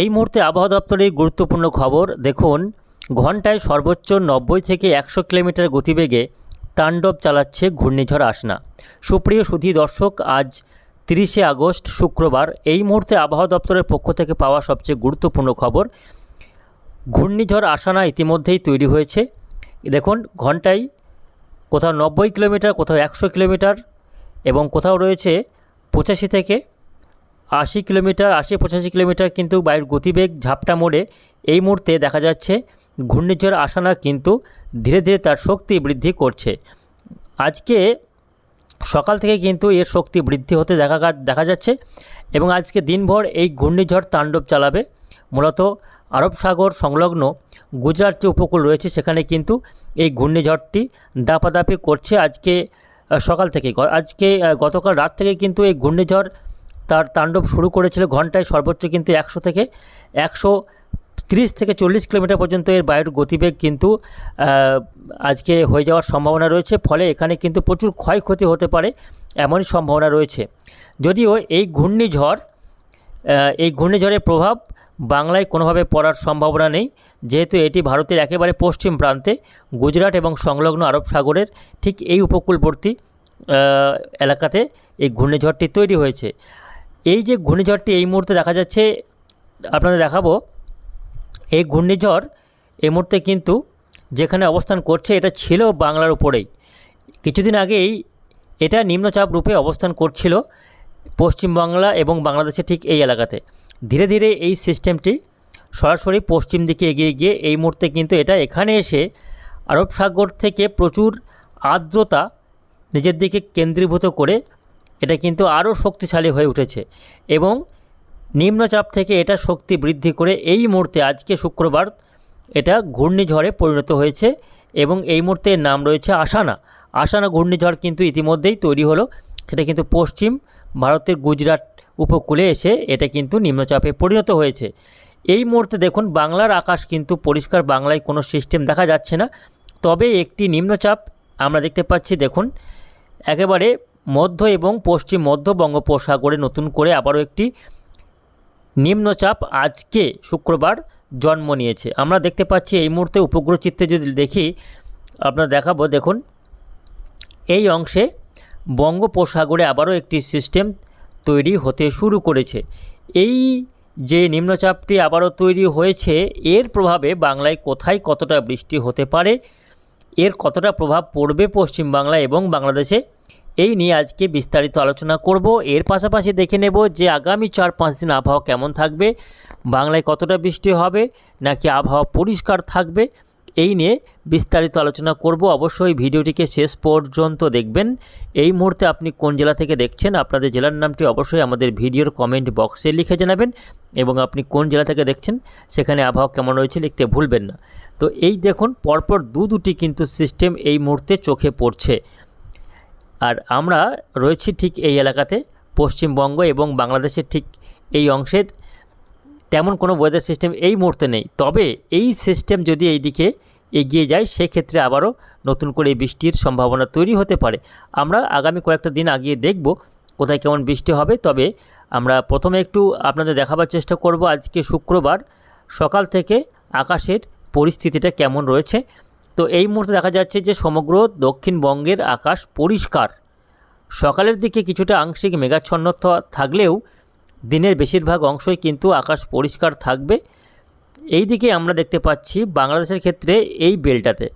এই মুহূর্তে আবহাওয়া দপ্তরের গুরুত্বপূর্ণ খবর, দেখুন, ঘন্টায় সর্বোচ্চ নব্বই থেকে একশো কিলোমিটার গতিবেগে তাণ্ডব চালাচ্ছে ঘূর্ণিঝড় আসনা সুপ্রিয় সুধী দর্শক, আজ তিরিশে আগস্ট, শুক্রবার, এই মুহূর্তে আবহাওয়া দপ্তরের পক্ষ থেকে পাওয়া সবচেয়ে গুরুত্বপূর্ণ খবর, ঘূর্ণিঝড় আসানা ইতিমধ্যেই তৈরি হয়েছে। দেখুন, ঘন্টায় কোথাও নব্বই কিলোমিটার, কোথাও একশো কিলোমিটার এবং কোথাও রয়েছে পঁচাশি থেকে আশি কিলোমিটার, আশি পঁচাশি কিলোমিটার কিন্তু বায়ুর গতিবেগ ঝাপটা মোড়ে এই মুহূর্তে দেখা যাচ্ছে ঘূর্ণিঝড় আসানা কিন্তু ধীরে ধীরে তার শক্তি বৃদ্ধি করছে। আজকে সকাল থেকে কিন্তু এর শক্তি বৃদ্ধি হতে দেখা দেখা যাচ্ছে এবং আজকে দিনভর এই ঘূর্ণিঝড় তাণ্ডব চালাবে। মূলত আরব সাগর সংলগ্ন গুজরাট যে উপকূল রয়েছে সেখানে কিন্তু এই ঘূর্ণিঝড়টি দাপাদাপি করছে আজকে সকাল থেকে আজকে গতকাল রাত থেকে কিন্তু এই ঘূর্ণিঝড় তার তাণ্ডব শুরু করেছিল ঘন্টায় সর্বোচ্চ কিন্তু একশো থেকে একশো তিরিশ থেকে চল্লিশ কিলোমিটার পর্যন্ত এর বায়ুর গতিবেগ কিন্তু আজকে হয়ে যাওয়ার সম্ভাবনা রয়েছে। ফলে এখানে কিন্তু প্রচুর ক্ষয়ক্ষতি হতে পারে এমনই সম্ভাবনা রয়েছে। যদিও এই ঘূর্ণিঝড় এই ঘূর্ণিঝড়ের প্রভাব বাংলায় কোনোভাবে পড়ার সম্ভাবনা নেই। যেহেতু এটি ভারতের একেবারে পশ্চিম প্রান্তে, গুজরাট এবং সংলগ্ন আরব সাগরের ঠিক এই উপকূলবর্তী এলাকাতে এই ঘূর্ণিঝড়টি তৈরি হয়েছে। এই যে ঘূর্ণিঝড়টি এই মুহূর্তে দেখা যাচ্ছে, আপনাদের দেখাবো। এই ঘূর্ণিঝড় এই মুহূর্তে কিন্তু যেখানে অবস্থান করছে, এটা ছিল বাংলার উপরেই। কিছুদিন আগেই এটা নিম্নচাপ রূপে অবস্থান করছিল পশ্চিমবাংলা এবং বাংলাদেশের ঠিক এই এলাকাতে। ধীরে ধীরে এই সিস্টেমটি সরাসরি পশ্চিম দিকে এগিয়ে গিয়ে এই মুহূর্তে কিন্তু এটা এখানে এসে আরব সাগর থেকে প্রচুর আর্দ্রতা নিজের দিকে কেন্দ্রীভূত করে এটা কিন্তু আরও শক্তিশালী হয়ে উঠেছে এবং নিম্নচাপ থেকে এটা শক্তি বৃদ্ধি করে এই মুহূর্তে আজকে শুক্রবার এটা ঘূর্ণিঝড়ে পরিণত হয়েছে এবং এই মুহূর্তে নাম রয়েছে আসানা আসানা ঘূর্ণিঝড় কিন্তু ইতিমধ্যেই তৈরি হলো। সেটা কিন্তু পশ্চিম ভারতের গুজরাট উপকূলে এসে এটা কিন্তু নিম্নচাপে পরিণত হয়েছে। এই মুহূর্তে দেখুন, বাংলার আকাশ কিন্তু পরিষ্কার, বাংলায় কোনো সিস্টেম দেখা যাচ্ছে না। তবে একটি নিম্নচাপ আমরা দেখতে পাচ্ছি, দেখুন, একেবারে মধ্য এবং পশ্চিম মধ্য বঙ্গোপসাগরে নতুন করে আবারও একটি নিম্নচাপ আজকে শুক্রবার জন্ম নিয়েছে। আমরা দেখতে পাচ্ছি এই মুহূর্তে উপগ্রহ চিত্রে যদি দেখি, আপনার দেখাবো, দেখুন। এই অংশে বঙ্গোপসাগরে আবারও একটি সিস্টেম তৈরি হতে শুরু করেছে। এই যে নিম্নচাপটি আবারও তৈরি হয়েছে, এর প্রভাবে বাংলায় কোথায় কতটা বৃষ্টি হতে পারে, এর কতটা প্রভাব পড়বে পশ্চিম পশ্চিমবাংলা এবং বাংলাদেশে এই নিয়ে আজকে বিস্তারিত আলোচনা করব। এর পাশাপাশি দেখে নেব যে আগামী চার পাঁচ দিন আবহাওয়া কেমন থাকবে, বাংলায় কতটা বৃষ্টি হবে, নাকি আবহাওয়া পরিষ্কার থাকবে, এই নিয়ে বিস্তারিত আলোচনা করব। অবশ্যই ভিডিওটিকে শেষ পর্যন্ত দেখবেন। এই মুহূর্তে আপনি কোন জেলা থেকে দেখছেন, আপনাদের জেলার নামটি অবশ্যই আমাদের ভিডিওর কমেন্ট বক্সে লিখে জানাবেন এবং আপনি কোন জেলা থেকে দেখছেন, সেখানে আবহাওয়া কেমন রয়েছে লিখতে ভুলবেন না। তো এই দেখুন, পরপর দু দুটি কিন্তু সিস্টেম এই মুহূর্তে চোখে পড়ছে। আর আমরা রয়েছি ঠিক এই এলাকাতে, পশ্চিমবঙ্গ এবং বাংলাদেশের ঠিক এই অংশের তেমন কোনো ওয়েদার সিস্টেম এই মুহূর্তে নেই। তবে এই সিস্টেম যদি এই দিকে এগিয়ে যায়, সেক্ষেত্রে আবারও নতুন করে বৃষ্টির সম্ভাবনা তৈরি হতে পারে। আমরা আগামী কয়েকটা দিন আগিয়ে দেখব কোথায় কেমন বৃষ্টি হবে। তবে আমরা প্রথমে একটু আপনাদের দেখাবার চেষ্টা করব আজকে শুক্রবার সকাল থেকে আকাশের পরিস্থিতিটা কেমন রয়েছে। তো এই মুহূর্তে দেখা যাচ্ছে যে সমগ্র দক্ষিণবঙ্গের আকাশ পরিষ্কার। সকালের দিকে কিছুটা আংশিক মেঘাচ্ছন্ন থাকলেও দিনের বেশিরভাগ অংশই কিন্তু আকাশ পরিষ্কার থাকবে। এই দিকে আমরা দেখতে পাচ্ছি বাংলাদেশের ক্ষেত্রে এই বেলটাতে।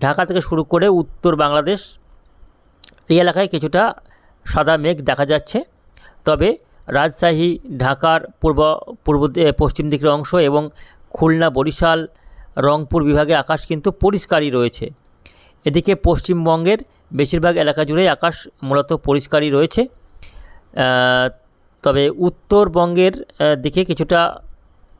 ঢাকা থেকে শুরু করে উত্তর বাংলাদেশ এই এলাকায় কিছুটা সাদা মেঘ দেখা যাচ্ছে। তবে রাজশাহী, ঢাকার পূর্ব পূর্ব পশ্চিম দিকের অংশ এবং খুলনা, বরিশাল রংপুর বিভাগে আকাশ কিন্তু পরিষ্কারই রয়েছে। এদিকে পশ্চিমবঙ্গের বেশিরভাগ এলাকা জুড়েই আকাশ মূলত পরিষ্কারই রয়েছে। তবে উত্তরবঙ্গের দিকে কিছুটা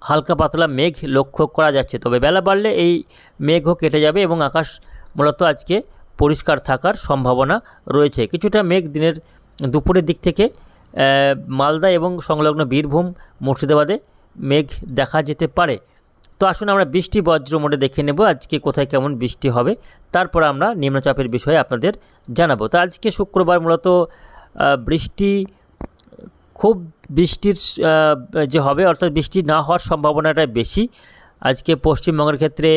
হালকা পাতলা মেঘ লক্ষ্য করা যাচ্ছে। তবে বেলা বাড়লে এই মেঘও কেটে যাবে এবং আকাশ মূলত আজকে পরিষ্কার থাকার সম্ভাবনা রয়েছে। কিছুটা মেঘ দিনের দুপুরের দিক থেকে মালদা এবং সংলগ্ন বীরভূম, মুর্শিদাবাদে মেঘ দেখা যেতে পারে। তো আসুন আমরা বৃষ্টি বজ্র মোডে দেখে নেব আজকে কোথায় কেমন বৃষ্টি হবে। তারপর আমরা নিম্নচাপের বিষয়ে আপনাদের জানাব। তো আজকে শুক্রবার মূলত বৃষ্টি, খুব বৃষ্টির যে হবে, অর্থাৎ বৃষ্টি না হওয়ার সম্ভাবনাটা বেশি। আজকে পশ্চিমবঙ্গের ক্ষেত্রে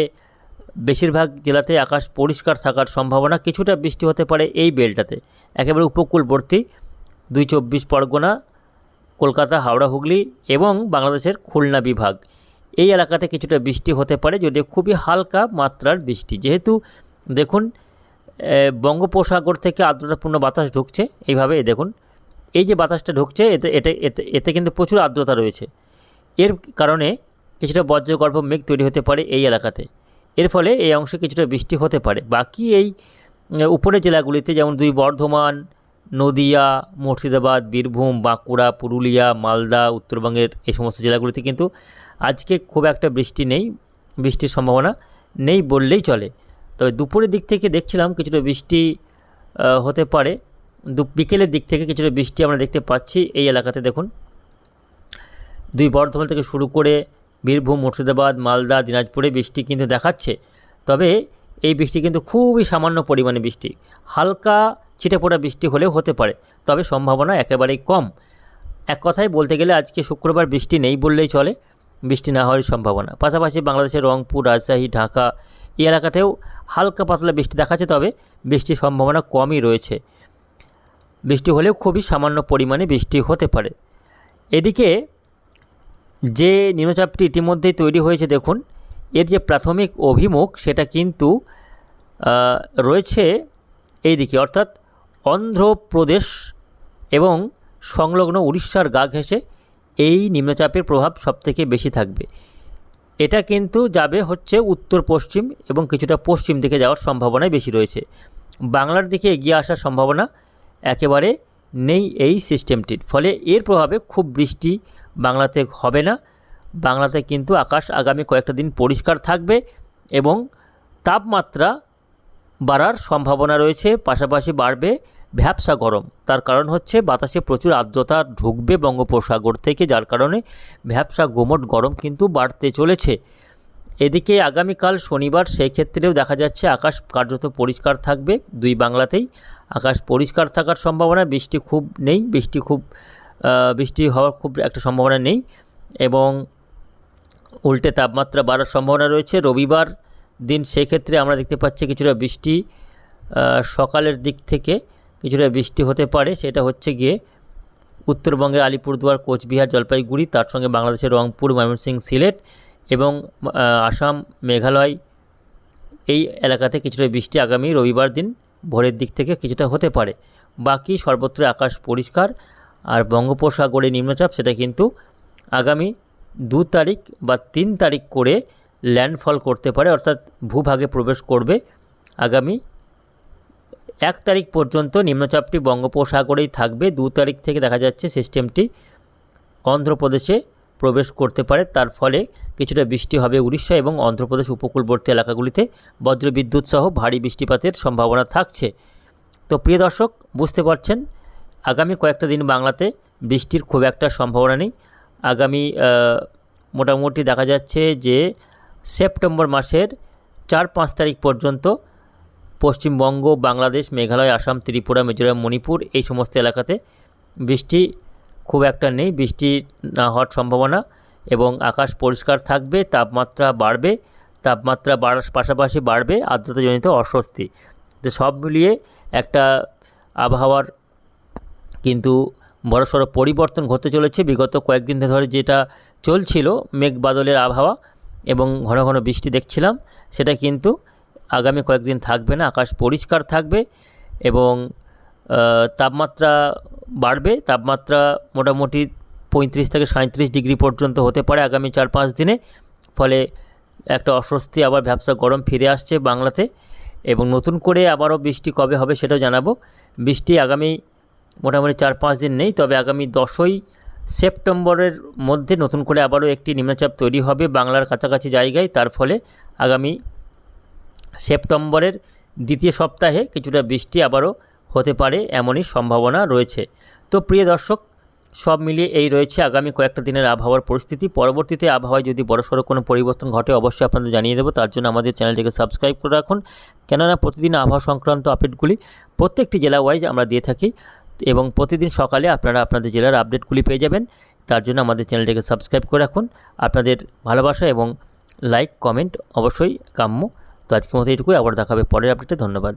বেশিরভাগ জেলাতে আকাশ পরিষ্কার থাকার সম্ভাবনা কিছুটা বৃষ্টি হতে পারে এই বেলটাতে। একেবারে উপকূলবর্তী, দুই চব্বিশ পরগনা, কলকাতা, হাওড়া, হুগলি এবং বাংলাদেশের খুলনা বিভাগ। এই এলাকাতে কিছুটা বৃষ্টি হতে পারে, যদিও খুবই হালকা মাত্রার বৃষ্টি। যেহেতু দেখুন বঙ্গোপসাগর থেকে আর্দ্রতাপূর্ণ বাতাস ঢুকছে, এইভাবে দেখুন, এই যে বাতাসটা ঢুকছে, এতে এতে এতে কিন্তু প্রচুর আর্দ্রতা রয়েছে। এর কারণে কিছুটা বজ্রগর্ভ মেঘ তৈরি হতে পারে এই এলাকাতে। এর ফলে এই অংশে কিছুটা বৃষ্টি হতে পারে। বাকি এই উপরের জেলাগুলিতে যেমন দুই বর্ধমান নদিয়া, মুর্শিদাবাদ, বীরভূম, বাঁকুড়া, পুরুলিয়া, মালদা, উত্তরবঙ্গের এই সমস্ত জেলাগুলিতে কিন্তু আজকে খুব একটা বৃষ্টি নেই, বৃষ্টির সম্ভাবনা নেই বললেই চলে। তবে দুপুরের দিক থেকে দেখছিলাম কিছুটা বৃষ্টি হতে পারে। দু, বিকেলের দিক থেকে কিছুটা বৃষ্টি আমরা দেখতে পাচ্ছি এই এলাকাতে, দেখুন। দুই বর্ধমান থেকে শুরু করে বীরভূম, মুর্শিদাবাদ, মালদা, দিনাজপুরে বৃষ্টি কিন্তু দেখাচ্ছে। তবে এই বৃষ্টি কিন্তু খুবই সামান্য পরিমাণে বৃষ্টি। হালকা ছিটে পড়া বৃষ্টি হলেও হতে পারে, তবে সম্ভাবনা একেবারেই কম। এক কথায় বলতে গেলে আজকে শুক্রবার বৃষ্টি নেই বললেই চলে, বৃষ্টি না হওয়ার সম্ভাবনা। পাশাপাশি বাংলাদেশের রংপুর, রাজশাহী, ঢাকা এই এলাকাতেও হালকা পাতলা বৃষ্টি দেখাচ্ছে, তবে বৃষ্টির সম্ভাবনা কমই রয়েছে। বৃষ্টি হলেও খুবই সামান্য পরিমাণে বৃষ্টি হতে পারে। এদিকে যে নিম্নচাপটি ইতিমধ্যেই তৈরি হয়েছে, দেখুন, এর যে প্রাথমিক অভিমুখ সেটা কিন্তু রয়েছে এই দিকে অর্থাৎ অন্ধ্রপ্রদেশ এবং সংলগ্ন উড়িষ্যার গা ঘেঁষে এই নিম্নচাপের প্রভাব সবথেকে বেশি থাকবে। এটা কিন্তু যাবে হচ্ছে উত্তর পশ্চিম এবং কিছুটা পশ্চিম দিকে যাওয়ার সম্ভাবনাই বেশি রয়েছে। বাংলার দিকে এগিয়ে আসার সম্ভাবনা একেবারে নেই এই সিস্টেমটির। ফলে এর প্রভাবে খুব বৃষ্টি বাংলাতে হবে না। বাংলাতে কিন্তু আকাশ আগামী কয়েকটা দিন পরিষ্কার থাকবে এবং তাপমাত্রা বাড়ার সম্ভাবনা রয়েছে, পাশাপাশি বাড়বে ভ্যাবসা গরম। তার কারণ হচ্ছে বাতাসে প্রচুর আর্দ্রতা ঢুকবে বঙ্গোপসাগর থেকে, যার কারণে ভ্যাবসা গোমট গরম কিন্তু বাড়তে চলেছে। এদিকে আগামীকাল শনিবার সেই ক্ষেত্রেও দেখা যাচ্ছে আকাশ কার্যত পরিষ্কার থাকবে দুই বাংলাতেই। আকাশ পরিষ্কার থাকার সম্ভাবনা, বৃষ্টি খুব নেই, বৃষ্টি খুব বৃষ্টি হওয়ার খুব একটা সম্ভাবনা নেই এবং উল্টে তাপমাত্রা বাড়ার সম্ভাবনা রয়েছে। রবিবার দিন সেক্ষেত্রে আমরা দেখতে পাচ্ছি কিছুটা বৃষ্টি সকালের দিক থেকে কিছুটা বৃষ্টি হতে পারে, সেটা হচ্ছে গিয়ে উত্তরবঙ্গের আলিপুরদুয়ার, কোচবিহার, জলপাইগুড়ি, তার সঙ্গে বাংলাদেশের রংপুর, ময়মনসিংহ, সিলেট এবং আসাম, মেঘালয় এই এলাকাতে কিছুটা বৃষ্টি আগামী রবিবার দিন ভোরের দিক থেকে কিছুটা হতে পারে। বাকি সর্বত্র আকাশ পরিষ্কার আর বঙ্গোপসাগরে নিম্নচাপ, সেটা কিন্তু আগামী দু তারিখ বা তিন তারিখ করে ল্যান্ডফল করতে পারে, অর্থাৎ ভূভাগে প্রবেশ করবে আগামী এক তারিখ পর্যন্ত নিম্নচাপটি বঙ্গোপসাগরেই থাকবে। দু তারিখ থেকে দেখা যাচ্ছে সিস্টেমটি অন্ধ্রপ্রদেশে প্রবেশ করতে পারে। তার ফলে কিছুটা বৃষ্টি হবে উড়িষ্যা এবং অন্ধ্রপ্রদেশ উপকূলবর্তী এলাকাগুলিতে। বজ্রবিদ্যুৎ সহ ভারী বৃষ্টিপাতের সম্ভাবনা থাকছে। তো প্রিয় দর্শক, বুঝতে পারছেন, আগামী কয়েকটা দিন বাংলাতে বৃষ্টির খুব একটা সম্ভাবনা নেই। আগামী মোটামুটি দেখা যাচ্ছে যে সেপ্টেম্বর মাসের চার পাঁচ তারিখ পর্যন্ত পশ্চিমবঙ্গ, বাংলাদেশ, মেঘালয়, আসাম, ত্রিপুরা, মিজোরাম, মণিপুর এই সমস্ত এলাকাতে বৃষ্টি খুব একটা নেই। বৃষ্টি না হওয়ার সম্ভাবনা এবং আকাশ পরিষ্কার থাকবে, তাপমাত্রা বাড়বে, তাপমাত্রা বাড়ার পাশাপাশি বাড়বে, আর্দ্রতাজনিত অস্বস্তি। তো সব মিলিয়ে একটা আবহাওয়ার কিন্তু বড়সড় পরিবর্তন ঘটতে চলেছে। বিগত কয়েকদিন ধরে যেটা চলছিল মেঘ বাদলের আবহাওয়া এবং ঘন ঘন বৃষ্টি দেখছিলাম, সেটা কিন্তু আগামী কয়েকদিন থাকবে না, আকাশ পরিষ্কার থাকবে এবং তাপমাত্রা বাড়বে। তাপমাত্রা মোটামুটি পঁয়ত্রিশ থেকে সাঁত্রিশ ডিগ্রি পর্যন্ত হতে পারে আগামী চার পাঁচ দিনে। ফলে একটা অস্বস্তি, আবার ব্যবসা গরম ফিরে আসছে বাংলাতে এবং নতুন করে আবারও বৃষ্টি কবে হবে সেটাও জানাব। বৃষ্টি আগামী মোটামুটি চার পাঁচ দিন নেই, তবে আগামী দশই সেপ্টেম্বরের মধ্যে নতুন করে আবারও একটি নিম্নচাপ তৈরি হবে বাংলার কাছাকাছি জায়গায়। তার ফলে আগামী সেপ্টেম্বরের দ্বিতীয় সপ্তাহে কিছুটা বৃষ্টি আবারও হতে পারে এমনই সম্ভাবনা রয়েছে। তো প্রিয় দর্শক, সব মিলিয়ে এই রয়েছে আগামী কয়েকটা দিনের আবহাওয়ার পরিস্থিতি। পরবর্তীতে আবহাওয়ায় যদি বড়সড় কোনো পরিবর্তন ঘটে, অবশ্যই আপনাদের জানিয়ে দেবো। তার জন্য আমাদের চ্যানেলটিকে সাবস্ক্রাইব করে রাখুন। কেননা প্রতিদিন আবহাওয়া সংক্রান্ত আপডেটগুলি প্রত্যেকটি জেলা ওয়াইজ আমরা দিয়ে থাকি এবং প্রতিদিন সকালে আপনারা আপনাদের জেলার আপডেটগুলি পেয়ে যাবেন। তার জন্য আমাদের চ্যানেলটিকে সাবস্ক্রাইব করে রাখুন। আপনাদের ভালোবাসা এবং লাইক, কমেন্ট অবশ্যই কাম্য। তো আজকের মতো এইটুকুই আবার দেখাবে পরের আপডেটে ধন্যবাদ।